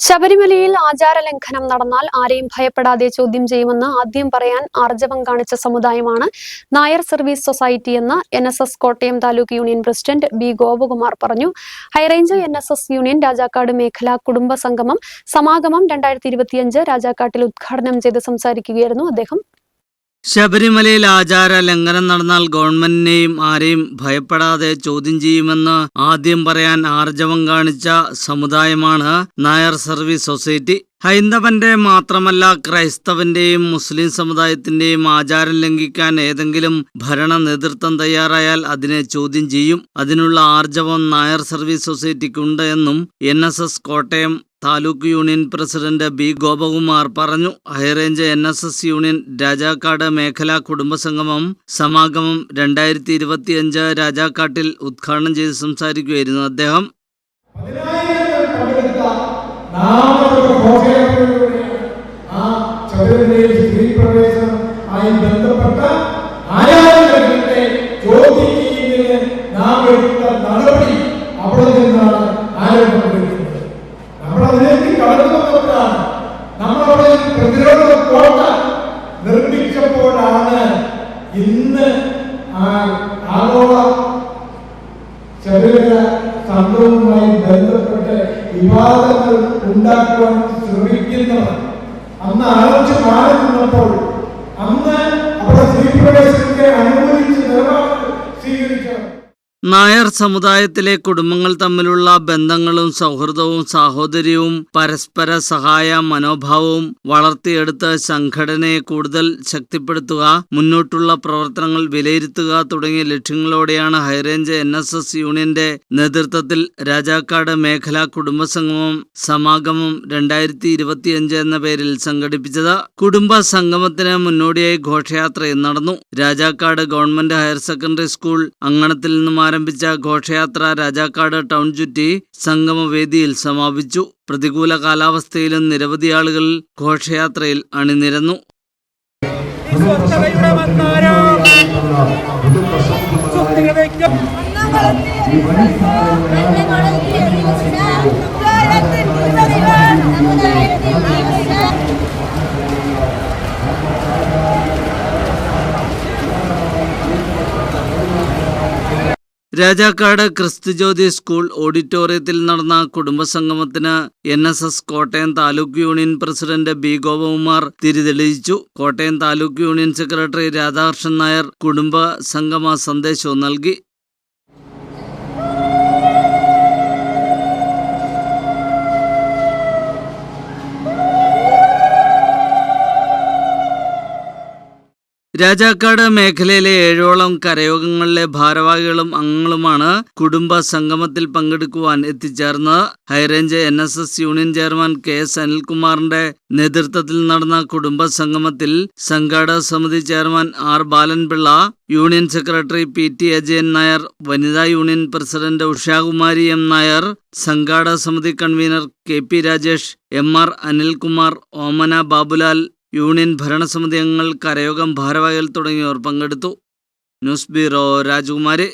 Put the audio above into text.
ശബരിമലയിൽ ആചാരലംഘനം നടന്നാൽ ആരെയും ഭയപ്പെടാതെ ചോദ്യം ചെയ്യുമെന്ന് ആദ്യം പറയാൻ ആർജവം കാണിച്ച സമുദായമാണ് നായർ സർവീസ് സൊസൈറ്റി എന്ന N S S Kottayam taluk union president B Gopakumar പറഞ്ഞു. High range N S S union Rajakkad മേഖല കുടുംബ സംഗമം സമാഗമം രണ്ടായിരത്തി ഇരുപത്തിയഞ്ച് രാജാക്കാട്ടിൽ ഉദ്ഘാടനം ചെയ്ത് സംസാരിക്കുകയായിരുന്നു അദ്ദേഹം. ശബരിമലയിൽ ആചാര ലംഘനം നടന്നാൽ ഗവൺമെന്റിനെയും ആരെയും ഭയപ്പെടാതെ ചോദ്യം ചെയ്യുമെന്ന് ആദ്യം പറയാൻ ആർജവം കാണിച്ച സമുദായമാണ് നായർ സർവീസ് സൊസൈറ്റി. ഹൈന്ദവന്റെ മാത്രമല്ല ക്രൈസ്തവന്റെയും മുസ്ലിം സമുദായത്തിന്റെയും ആചാരം ലംഘിക്കാൻ ഏതെങ്കിലും ഭരണ നേതൃത്വം തയ്യാറായാൽ അതിനെ ചോദ്യം ചെയ്യും. അതിനുള്ള ആർജവം നായർ സർവീസ് സൊസൈറ്റിക്കുണ്ട് എന്നും N Kottayam taluk union president B Gopakumar പറഞ്ഞു. High range N S S union Rajakkad മേഖലാ കുടുംബസംഗമം സമാഗമം രണ്ടായിരത്തി ഇരുപത്തിയഞ്ച് രാജാക്കാട്ടിൽ ഉദ്ഘാടനം ചെയ്ത് സംസാരിക്കുകയായിരുന്നു അദ്ദേഹം. നാമൊരു ഘോഷയാത്രയിലൂടെയാണ് ആ ശബരിമലയിൽ സ്ത്രീ ആയി ബന്ധപ്പെട്ട ആരാധനകളുടെ ചോദ്യം ചെയ്യുന്നതിന് നാം എടുത്ത നടപടി അവിടെ നിന്നാണ് ആരംഭിക്കുന്നത് നമ്മൾ അതിലേക്ക് കടന്നു നമ്മൾ നമ്മളവിടെ പ്രതിരോധ കോട്ട നിർമ്മിച്ചപ്പോഴാണ് ഇന്ന് ആഗോള ചെറുകിട സംഭവവുമായി ബന്ധപ്പെട്ട് വിവാദങ്ങൾ ഉണ്ടാക്കുവാൻ ശ്രമിക്കുന്നവർ. അന്ന് ആലോചിച്ച് മാറി നിന്നപ്പോൾ അന്ന് നായർ സമുദായത്തിലെ കുടുംബങ്ങൾ തമ്മിലുള്ള ബന്ധങ്ങളും സൗഹൃദവും സാഹോദര്യവും പരസ്പര സഹായ മനോഭാവവും വളർത്തിയെടുത്ത് സംഘടനയെ കൂടുതൽ ശക്തിപ്പെടുത്തുക മുന്നോട്ടുള്ള പ്രവർത്തനങ്ങൾ വിലയിരുത്തുക തുടങ്ങിയ ലക്ഷ്യങ്ങളോടെയാണ് high range N S S യൂണിയന്റെ നേതൃത്വത്തിൽ രാജാക്കാട് മേഖലാ കുടുംബസംഗമം സമാഗമം രണ്ടായിരത്തി ഇരുപത്തിയഞ്ച് എന്ന പേരിൽ സംഘടിപ്പിച്ചത്. കുടുംബ സംഗമത്തിന് മുന്നോടിയായി ഘോഷയാത്രയും നടന്നു. Rajakkad government higher secondary school അങ്കണത്തിൽ നിന്നും ആരംഭിച്ച ഘോഷയാത്ര രാജാക്കാട് ടൗൺ ചുറ്റി സംഗമവേദിയിൽ സമാപിച്ചു. പ്രതികൂല കാലാവസ്ഥയിലും നിരവധി ആളുകൾ ഘോഷയാത്രയിൽ അണിനിരന്നു. രാജാക്കാട് ക്രിസ്തുജ്യോതി സ്കൂൾ ഓഡിറ്റോറിയത്തിൽ നടന്ന കുടുംബസംഗമത്തിന് N S S Kottayam taluk union president B Gopakumar തിരിതെളിയിച്ചു. Kottayam taluk union secretary Radhakrishnan Nair കുടുംബ സംഗമ സന്ദേശവും നൽകി. രാജാക്കാട് മേഖലയിലെ ഏഴോളം കരയോഗങ്ങളിലെ ഭാരവാഹികളും അംഗങ്ങളുമാണ് കുടുംബ സംഗമത്തിൽ പങ്കെടുക്കുവാൻ എത്തിച്ചേർന്നത്. High range N S S union chairman K S അനിൽകുമാറിന്റെ നേതൃത്വത്തിൽ നടന്ന കുടുംബ സംഗമത്തിൽ സംഘാടക സമിതി chairman R Balanpillai union secretary P T Ajayan Nair വനിതാ union president Ushakumari M Nair സംഘാടക സമിതി convener K P Rajesh M R Anilkumar Omana Babulal union ഭരണസമിതി അംഗങ്ങൾ കരയോഗം ഭാരവാഹികൾ തുടങ്ങിയവർ പങ്കെടുത്തു. ന്യൂസ് ബ്യൂറോ രാജകുമാരി.